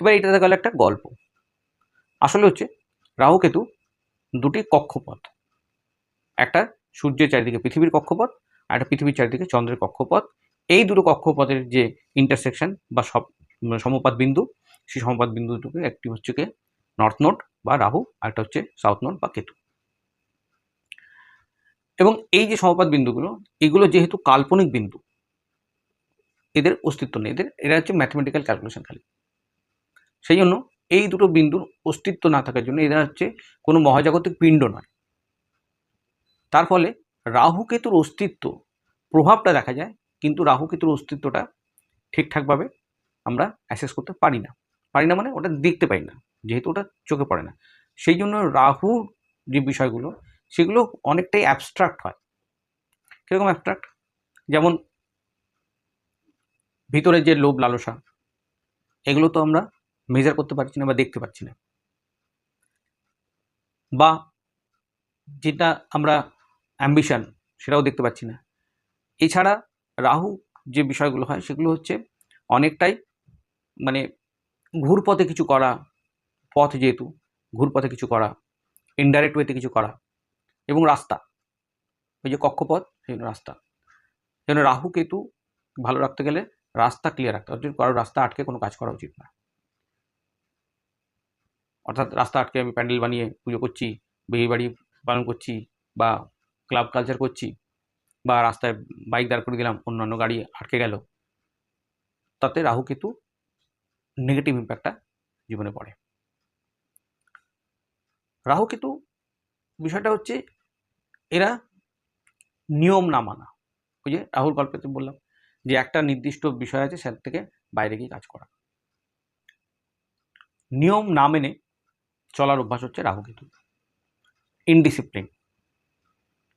এবার এটা দেখা গেল একটা গল্প। আসলে হচ্ছে রাহু কেতু দুটি কক্ষপথ। একটা সূর্যের চারিদিকে পৃথিবীর কক্ষপথ আর একটা পৃথিবীর চারিদিকে চন্দ্রের কক্ষপথ। এই দুটো কক্ষপথের যে ইন্টারসেকশন বা সব সমপাত বিন্দু, সেই সমপাত বিন্দু দুটোকে একটি হচ্ছে কি নর্থ নোট বা রাহু আর একটা হচ্ছে সাউথ নোট বা কেতু। এবং এই যে সমপাত বিন্দুগুলো, এগুলো যেহেতু কাল্পনিক বিন্দু, এদের অস্তিত্ব নেই। এদের, এরা হচ্ছে ম্যাথমেটিক্যাল ক্যালকুলেশন খালি। সেই জন্য এই দুটো বিন্দুর অস্তিত্ব না থাকার জন্য এরা হচ্ছে কোনো মহাজাগতিক পিণ্ড নয়। তার ফলে রাহু কেতুর অস্তিত্ব প্রভাবটা দেখা যায়, কিন্তু রাহু কেতুর অস্তিত্বটা ঠিকঠাকভাবে আমরা অ্যাসেস করতে পারি না। পারি না মানে ওটা দেখতে পাই না, যেহেতু ওটা চোখে পড়ে না। সেই জন্য রাহুর যে বিষয়গুলো, সেগুলো অনেকটাই অ্যাবস্ট্রাক্ট হয়। কীরকম অ্যাবস্ট্রাক্ট যেমন ভিতরে যে লোভ লালসা, এগুলো তো আমরা মেজার করতে পারছি না বা দেখতে পাচ্ছি না। বা যেটা আমরা অ্যাম্বিশন সেটাও দেখতে পাচ্ছি না। এছাড়া রাহু যে বিষয়গুলো হয়, সেগুলো হচ্ছে অনেকটাই মানে ঘুরপথে কিছু করা পথ যেহেতু, ঘুরপথে কিছু করা ইনডাইরেক্ট ওয়েতে কিছু করা এবং রাস্তা। ওই যে কক্ষপথ, সেই রাস্তা। যেন রাহু কেতু ভালো রাখতে গেলে রাস্তা ক্লিয়ার রাখতে হবে কারও রাস্তা আটকে কোনো কাজ করা উচিত না। অর্থাৎ রাস্তা আটকে আমি প্যান্ডেল বানিয়ে পুজো করছি বিয়ে বাড়ি পালন করছি বা ক্লাব কালচার করছি বা রাস্তায় বাইক দাঁড় করে দিলাম, অন্যান্য গাড়ি আটকে গেল, তাতে রাহু কেতু নেগেটিভ ইম্প্যাক্টটা জীবনে পড়ে। রাহু কেতু বিষয়টা হচ্ছে এরা নিয়ম না মানা। ওই যে রাহুল গল্পতে বললাম যে একটা নির্দিষ্ট বিষয় আছে সেটার থেকে বাইরে গিয়ে কাজ করা। নিয়ম না মেনে চলার অভ্যাস হচ্ছে রাহু কেতু। ইনডিসিপ্লিন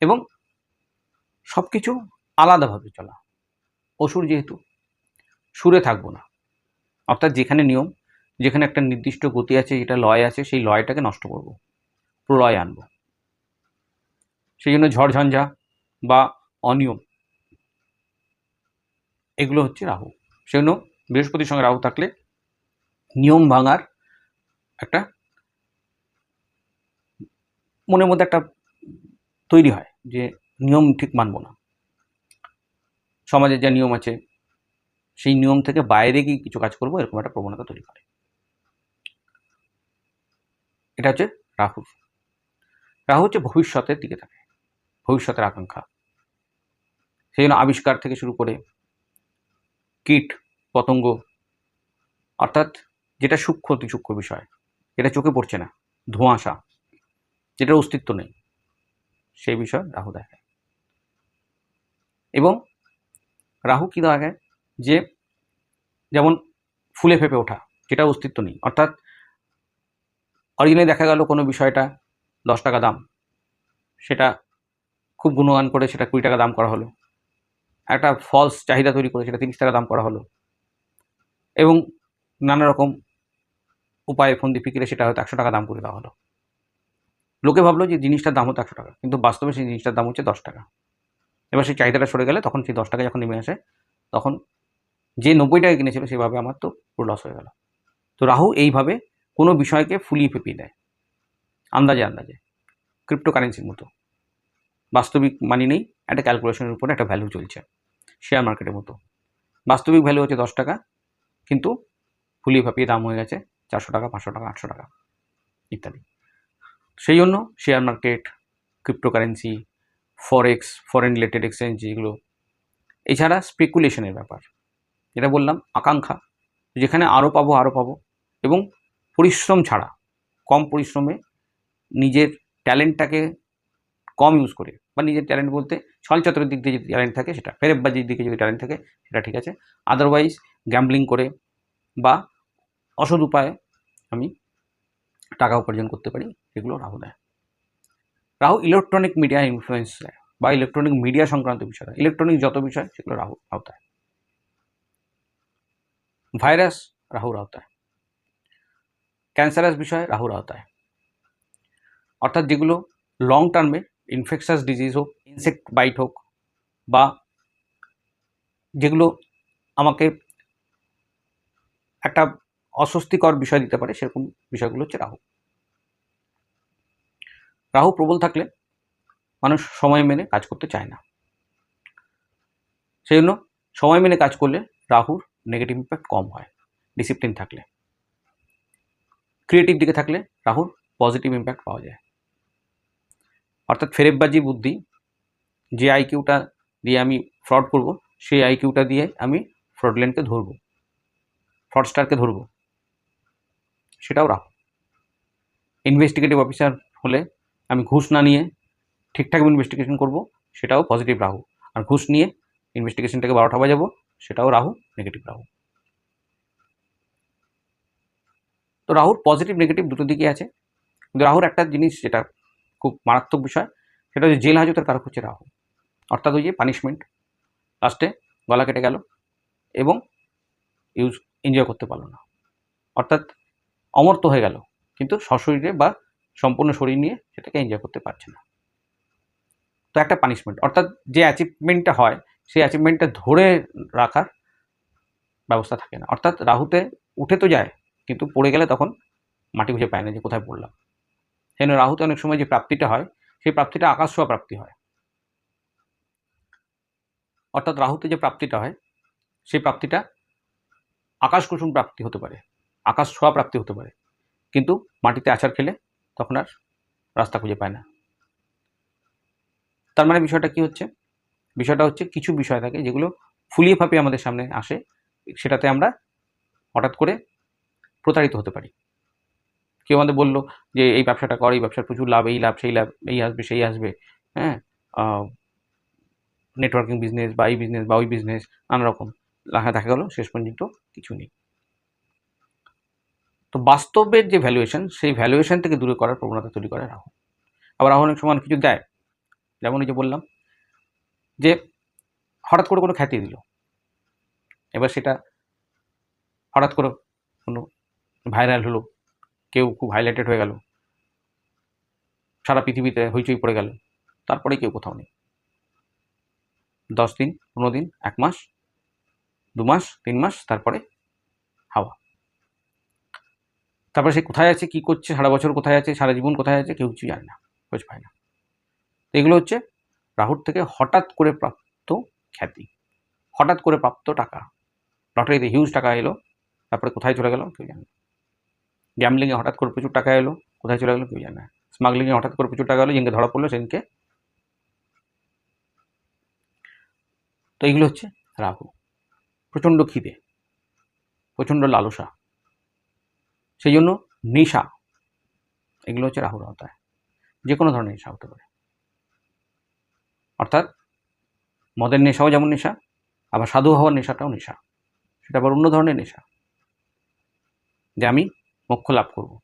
এবং সব কিছু আলাদাভাবে চলা। অসুর যেহেতু, সুরে থাকব না। অর্থাৎ যেখানে নিয়ম, যেখানে একটা নির্দিষ্ট গতি আছে, যেটা লয় আছে, সেই লয়টাকে নষ্ট করব, প্রলয় আনব। সেই জন্য ঝড়ঝঞ্ঝা বা অনিয়ম, এগুলো হচ্ছে রাহু। সেজন্য বৃহস্পতির সঙ্গে রাহু থাকলে নিয়ম ভাঙার একটা মনের মধ্যে একটা তৈরি হয় যে নিয়ম ঠিক মানব না। সমাজের যা নিয়ম আছে, সেই নিয়ম থেকে বাইরে গিয়ে কিছু কাজ করব, এরকম একটা প্রবণতা তৈরি করে। এটা হচ্ছে রাহু রাহু হচ্ছে ভবিষ্যতের দিকে থাকে, ভবিষ্যতের আকাঙ্ক্ষা। সেই জন্য আবিষ্কার থেকে শুরু করে কীট, পতঙ্গ, অর্থাৎ যেটা সূক্ষ্ম অতি সূক্ষ্ম বিষয় যেটা চোখে পড়ছে না, ধোঁয়াশা। যেটার অস্তিত্ব নেই। সেই বিষয় রাহু দেখায় এবং রাহু কী দেখায় যে যেমন ফুলে ফেপে ওঠা যেটা অস্তিত্ব নেই। অর্থাৎ অরিজিনালি দেখা গেল কোনো বিষয়টা দশ টাকা দাম, সেটা খুব গুণগান করে সেটা কুড়ি টাকা দাম করা হলো। একটা ফলস চাহিদা তৈরি করে সেটা তিরিশ টাকা দাম করা হলো। এবং নানা রকম উপায়ে ফন্দি ফিকিরে সেটা হয়তো একশো টাকা দাম করে দেওয়া হলো। লোকে ভাবলো যে জিনিসটার দাম হতো একশো টাকা, কিন্তু বাস্তবে সেই জিনিসটার দাম হচ্ছে দশ টাকা। এবার সেই চাহিদাটা সরে গেলে তখন সেই দশ টাকা যখন নেমে আসে, তখন যে নব্বই টাকা কিনেছিল সেভাবে আমার তো পুরো লস হয়ে গেল। তো রাহু এইভাবে কোনো বিষয়কে ফুলিয়ে ফেপিয়ে দেয়, আন্দাজে আন্দাজে ক্রিপ্টোকারেন্সির মতো। বাস্তবিক মানি নেই, একটা ক্যালকুলেশনের উপরে একটা ভ্যালু চলছে শেয়ার মার্কেটের মতো। বাস্তবিক ভ্যালু হচ্ছে দশ টাকা, কিন্তু ফুলিয়ে ফাপিয়ে দাম হয়ে গেছে চারশো টাকা, পাঁচশো টাকা, আটশো টাকা, ইত্যাদি। সেই জন্য share market cryptocurrency forex foreign related exchange যেগুলো এছাড়া স্পেকুলেশনের ব্যাপার। যেটা বললাম, আকাঙ্ক্ষা। যেখানে আরও পাবো আরও পাবো। এবং পরিশ্রম ছাড়া, কম পরিশ্রমে নিজের ট্যালেন্টটাকে কম ইউজ করে। বা নিজের ট্যালেন্ট বলতে ছলচাতুরের দিক দিয়ে যদি ট্যালেন্ট থাকে, সেটা ফেরেববাজির দিকে যদি ট্যালেন্ট থাকে, সেটা ঠিক আছে। আদারওয়াইজ গ্যাম্বলিং করে বা অসৎ উপায়ে আমি টাকা উপার্জন করতে পারি সেগুলো রাহু দেয় রাহু ইলেকট্রনিক মিডিয়া ইনফ্লুয়েন্স দেয় বা ইলেকট্রনিক মিডিয়া সংক্রান্ত বিষয় ইলেকট্রনিক যত বিষয়, সেগুলো রাহু আওতায় ভাইরাস রাহুর আওতায় ক্যান্সারাস বিষয় রাহুর আওতায় অর্থাৎ যেগুলো লং টার্মে ইনফেকশাস ডিজিজ হোক ইনসেক্ট বাইট হোক বা যেগুলো আমাকে একটা অস্বস্তিকর বিষয় দিতে পারে সেরকম বিষয়গুলো হচ্ছে রাহু। রাহু প্রবল থাকলে মানুষ সময় মেনে কাজ করতে চায় না। সেই জন্য সময় মেনে কাজ করলে রাহুর নেগেটিভ ইম্প্যাক্ট কম হয় ডিসিপ্লিন থাকলে। ক্রিয়েটিভ দিকে থাকলে রাহুর পজিটিভ ইম্প্যাক্ট পাওয়া যায়। অর্থাৎ ফেরেববাজি বুদ্ধি, যে আইকিউটা দিয়ে আমি ফ্রড করব, সেই আইকিউটা দিয়ে আমি ফ্রডল্যান্ডকে ধরবো ফ্রডস্টারকে ধরবো। সেটাও রাহু ইনভেস্টিগেটিভ অফিসার হলে আমি ঘুষ না নিয়ে ঠিকঠাক ইনভেস্টিগেশন করব, সেটাও পজিটিভ রাহু আর ঘুষ নিয়ে ইনভেস্টিগেশনটাকে বারোটা বাজাবো, সেটাও রাহু নেগেটিভ রাহু। তো রাহুর পজিটিভ নেগেটিভ দুটো দিকই আছে। কিন্তু রাহুর একটা জিনিস যেটা খুব মারাত্মক বিষয়, সেটা হচ্ছে জেল হাজতের কারক হচ্ছে রাহু। অর্থাৎ ওই যে পানিশমেন্ট লাস্টে গলা কেটে গেল এবং ইউজ এনজয় করতে পারল না। অর্থাৎ অমর্ত হয়ে গেল। কিন্তু সশরীরে বা সম্পূর্ণ শরীর নিয়ে সেটাকে এনজয় করতে পারছে না। তো একটা পানিশমেন্ট অর্থাৎ যে অ্যাচিভমেন্টটা হয়, সেই অ্যাচিভমেন্টটা ধরে রাখার ব্যবস্থা থাকে না। অর্থাৎ রাহুতে উঠে তো যায়, কিন্তু পড়ে গেলে তখন মাটি খুঁজে পায় না যে কোথায় পড়লাম। সেই জন্য রাহুতে অনেক সময় যে প্রাপ্তিটা হয়, সেই প্রাপ্তিটা আকাশ ছোঁয়া প্রাপ্তি হয়। অর্থাৎ রাহুতে যে প্রাপ্তিটা হয়, সেই প্রাপ্তিটা আকাশ কুসুম প্রাপ্তি হতে পারে। আকাশ ছোঁয়া প্রাপ্তি হতে পারে। কিন্তু মাটিতে আছাড় খেলে তখন আর রাস্তা খুঁজে পায় না। তার মানে বিষয়টা কি হচ্ছে? বিষয়টা হচ্ছে কিছু বিষয় থাকে যেগুলো ফুলিয়ে ফাঁপিয়ে আমাদের সামনে আসে, সেটাতে আমরা হঠাৎ করে প্রতারিত হতে পারি। কেউ আমাদের বলল যে, এই ব্যবসাটা কর, এই ব্যবসার প্রচুর লাভ, এই লাভ, সেই লাভ, এই আসবে, সেই আসবে। হ্যাঁ? নেটওয়ার্কিং বিজনেস বা এই বিজনেস বা ওই বিজনেস নানা রকম। দেখা গেলো, শেষ পর্যন্ত কিছু নেই। তো বাস্তবের যে ভ্যালুয়েশন সেই ভ্যালুয়েশন থেকে দূরে করার প্রবণতা তৈরি করে রাহু আবার রাহু অনেক সময় কিছু দেয়। যেমন যে বললাম যে হঠাৎ করে কোনো খ্যাতি দিল। এবার সেটা হঠাৎ করে কোনো ভাইরাল হলো, কেউ খুব হাইলাইটেড হয়ে গেল, সারা পৃথিবীতে হইচই পড়ে গেল, তারপরে কেউ কোথাও নেই। দশ দিন, পনেরো দিন, এক মাস, দু মাস, তিন মাস, তারপরে হাওয়া। তারপরে সে কোথায় আছে, কি করছে, সারা বছর কোথায় আছে, সারা জীবন কোথায় আছে, কেউ কিছু জানে না, খোঁজ পায় না। এগুলো হচ্ছে রাহুর থেকে হঠাৎ করে প্রাপ্ত খ্যাতি। হঠাৎ করে প্রাপ্ত টাকা। লটারিতে হিউজ টাকা এলো, তারপরে কোথায় চলে গেল কেউ জানে গ্যামলিংয়ে হঠাৎ করে প্রচুর টাকা এলো, কোথায় চলে গেলো কেউ জানে স্মাগলিংয়ে হঠাৎ করে প্রচুর টাকা এলো যেদিনকে ধরা পড়ল, সেদিনকে। তো এইগুলো হচ্ছে রাহু। প্রচণ্ড খিদে, প্রচণ্ড লালসা। সেই জন্য নেশা, এগুলো হচ্ছে রাহুর আওতায়। যে কোনো ধরনের নেশা হতে পারে। অর্থাৎ মদের নেশাও যেমন নেশা, আবার সাধু হওয়ার নেশাটাও নেশা। সেটা আবার অন্য ধরনের নেশা। যে আমি মোক্ষ লাভ করব।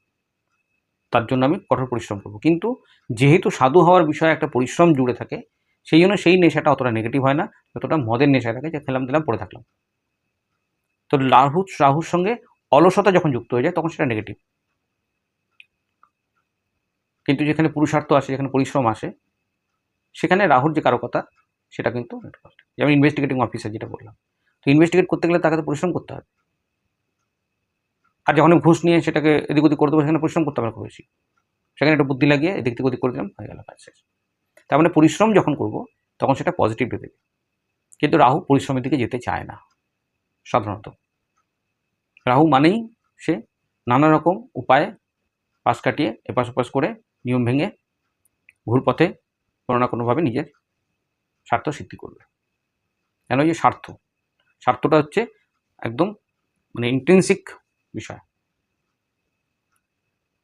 তার জন্য আমি কঠোর পরিশ্রম করব। কিন্তু যেহেতু সাধু হওয়ার বিষয়ে একটা পরিশ্রম জুড়ে থাকে সেই জন্য সেই নেশাটা অতটা নেগেটিভ হয় না, যতটা মদের নেশা থাকে, যে খেলাম দিলাম পড়ে থাকলাম। তো রাহু রাহুর সঙ্গে অলসতা যখন যুক্ত হয়ে যায়, তখন সেটা নেগেটিভ কিন্তু যেখানে পুরুষার্থ আসে, যেখানে পরিশ্রম আসে, সেখানে রাহুর যে কারকতা, সেটা কিন্তু যেমন ইনভেস্টিগেটিং অফিসার যেটা বললাম। তো ইনভেস্টিগেট করতে গেলে তাকে তো পরিশ্রম করতে হবে। আর যখন ঘুষ নিয়ে সেটাকে এদিক ওদিক করে দেবো, সেখানে পরিশ্রম করতে হবে খুব বেশি। সেখানে একটু বুদ্ধি লাগিয়ে এদিক থেকে ওদিক করে দিলাম, হয়ে গেল কাজ শেষ। তার মানে পরিশ্রম যখন করব, তখন সেটা পজিটিভ দেবে। কিন্তু রাহু পরিশ্রমের দিকে যেতে চায় না, সাধারণত। রাহু মানেই সে নানা রকম উপায়ে পাশ কাটিয়ে এপাশ ওপাশ করে নিয়ম ভেঙে ঘুরপথে কোনো না কোনোভাবে নিজের স্বার্থ সিদ্ধি করবে। কেন যে স্বার্থ? স্বার্থটা হচ্ছে একদম মানে ইন্টেন্সিক বিষয়।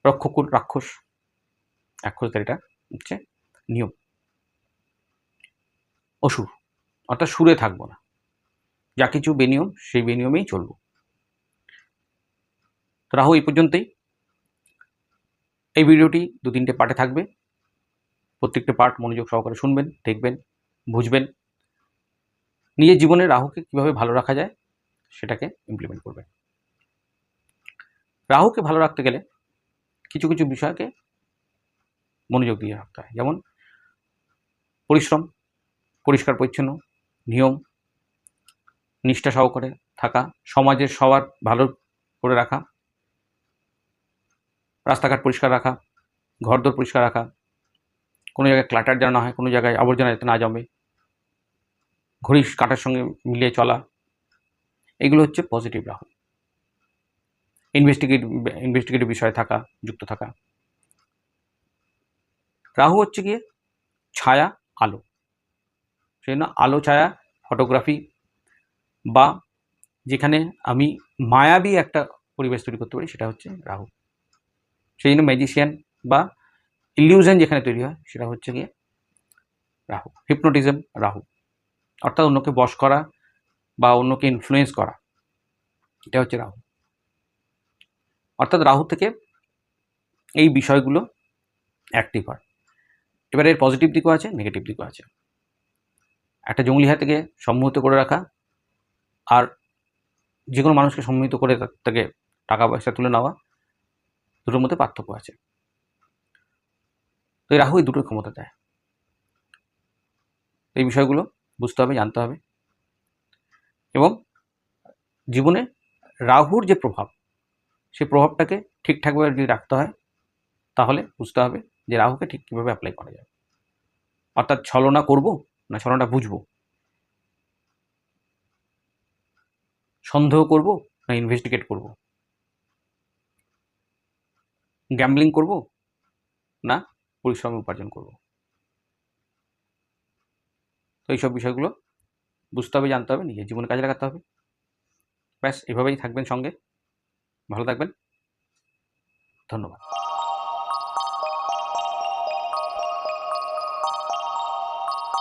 রক্ষকুল, রাক্ষস রাক্ষসদারিটা হচ্ছে নিয়ম। অসুর, অর্থাৎ সুরে থাকব না। যা কিছু বেনিয়ম, সেই বেনিয়মেই চলবো। তো রাহু এই পর্যন্তই। এই ভিডিওটি দু তিনটে পার্টে থাকবে। প্রত্যেকটা পার্ট মনোযোগ সহকারে শুনবেন, দেখবেন, বুঝবেন। নিজের জীবনে রাহুকে কীভাবে ভালো রাখা যায় সেটাকে ইমপ্লিমেন্ট করবেন। রাহুকে ভালো রাখতে গেলে কিছু কিছু বিষয়কে মনোযোগ দিয়ে রাখতে হয়। যেমন পরিশ্রম, পরিষ্কার, পরিচ্ছন্ন, নিয়ম, নিষ্ঠা সহকারে থাকা, সমাজের সবার ভালো করে রাখা রাস্তাঘাট পরিষ্কার রাখা, ঘরদোর পরিষ্কার রাখা, কোনো জায়গায় ক্লাটার যেন না হয়, কোনো জায়গায় আবর্জনা যাতে না জমে ঘড়ির কাটার সঙ্গে মিলিয়ে চলা, এগুলো হচ্ছে পজিটিভ রাহু ইনভেস্টিগেট ইনভেস্টিগেটিভ বিষয়ে থাকা, যুক্ত থাকা। রাহু হচ্ছে গিয়ে ছায়া, আলো। সেই জন্য আলো, ছায়া ফটোগ্রাফি বা যেখানে আমি মায়াবী একটা পরিবেশ তৈরি করতে পারি, সেটা হচ্ছে রাহু। সেই জন্য ম্যাজিশিয়ান বা ইলিউশন যেখানে তৈরি হয়, সেটা হচ্ছে গিয়ে রাহু। হিপনোটিজম রাহু। অর্থাৎ অন্যকে বশ করা বা অন্যকে ইনফ্লুয়েন্স করা। এটা হচ্ছে রাহু। অর্থাৎ রাহু থেকে এই বিষয়গুলো অ্যাক্টিভ হয়। এবার এর পজিটিভ দিকও আছে নেগেটিভ দিকও আছে। একটা জঙ্গলি হাতিকে সম্মোহিত করে রাখা আর যে কোনো মানুষকে সম্মোহিত করে তার থেকে টাকা পয়সা তুলে নেওয়া দুটোর মধ্যে পার্থক্য আছে। তো এই রাহু এই দুটোর ক্ষমতা দেয়। এই বিষয়গুলো বুঝতে হবে, জানতে হবে। এবং জীবনে রাহুর যে প্রভাব সেই প্রভাবটাকে ঠিকঠাকভাবে যদি রাখতে হয়, তাহলে বুঝতে হবে যে রাহুকে ঠিক কীভাবে অ্যাপ্লাই করা যায়। অর্থাৎ ছলনা করব না ছলনাটা বুঝব? সন্দেহ করব না ইনভেস্টিগেট করব? গ্যাম্বলিং করব? না, পরিশ্রমে উপার্জন করব। তো এইসব বিষয়গুলো বুঝতে হবে, জানতে হবে, নিজের জীবনে কাজে লাগাতে হবে। ব্যাস, এভাবেই থাকবেন সঙ্গে। ভালো থাকবেন। ধন্যবাদ।